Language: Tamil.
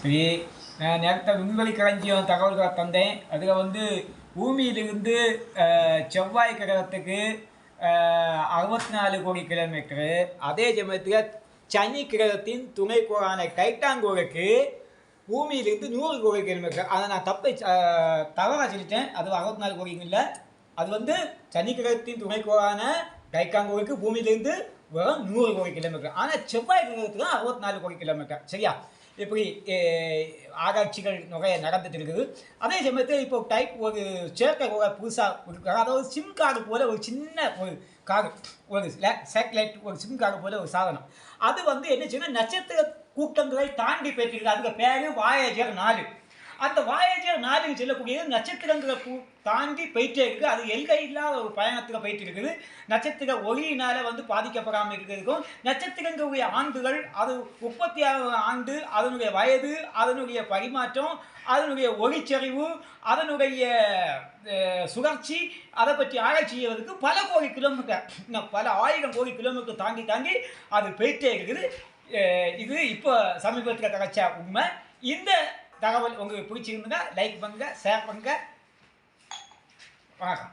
சரி நான் நேரத்தை விண்வெளி களஞ்சியம் தகவல்களை தந்தேன். அதில் வந்து பூமியிலிருந்து செவ்வாய் கிரகத்துக்கு அறுபத்தி நாலு கோடி கிலோமீட்டரு அதே சமயத்தில் சனி கிரகத்தின் துணைக்கோளான டைட்டாங்கோளுக்கு பூமியிலிருந்து நூறு கோடி கிலோமீட்டர் அதை நான் தப்பை தவறாக சொல்லிட்டேன். அது அறுபத்தி நாலு கோடி இல்லை. அது வந்து சனி கிரகத்தின் துணைக்கோளான டைட்டாங்கோளுக்கு பூமியிலிருந்து வெறும் நூறு கோடி கிலோமீட்டர் ஆனால் செவ்வாய் கிரகத்துக்கு அறுபத்தி நாலு கோடி கிலோமீட்டர் சரியா? இப்படி ஆராய்ச்சிகள் நிறைய நடந்துட்டு இருக்குது அதே சமயத்தில் இப்போ டைப் ஒரு செயற்கை கூட புதுசாக ஒரு அதாவது சிம் கார்டு போல் ஒரு சின்ன ஒரு கார் ஒரு சேட்டலைட் ஒரு சிம் கார்டு போல் ஒரு சாதனம். அது வந்து என்ன செய்யணும் நட்சத்திர கூட்டங்களை தாண்டி போயிட்டு அதுக்கு பேர் வாயஜர் நாலு. அந்த வாயேஜர் நாலுக்கு செல்லக்கூடியது நட்சத்திரங்களை பூ- தாண்டி போயிட்டே இருக்குது. அது எல்கை இல்லாத ஒரு பயணத்தில் போயிட்டு இருக்குது. நட்சத்திர ஒளியினால் வந்து பாதிக்கப்படாமல் இருக்கிறதுக்கும் நட்சத்திரங்களுடைய ஆண்டுகள் அது முப்பத்தி ஆறு ஆண்டு அதனுடைய வயது அதனுடைய பரிமாற்றம் அதனுடைய ஒளிச்சரிவு அதனுடைய சுழற்சி அதை பற்றி ஆராய்ச்சி செய்வதற்கு பல கோடி கிலோமீட்டர் இன்னும் பல ஆயிரம் கோடி கிலோமீட்டர் தாண்டி தாண்டி அது போயிட்டே இருக்குது. இது இப்போ சமீபத்தில் கிடைச்ச உண்மை. இந்த தகவல் உங்களுக்கு பிடிச்சிருந்துங்க லைக் பண்ணுங்க ஷேர் பண்ணுங்க. வணக்கம்.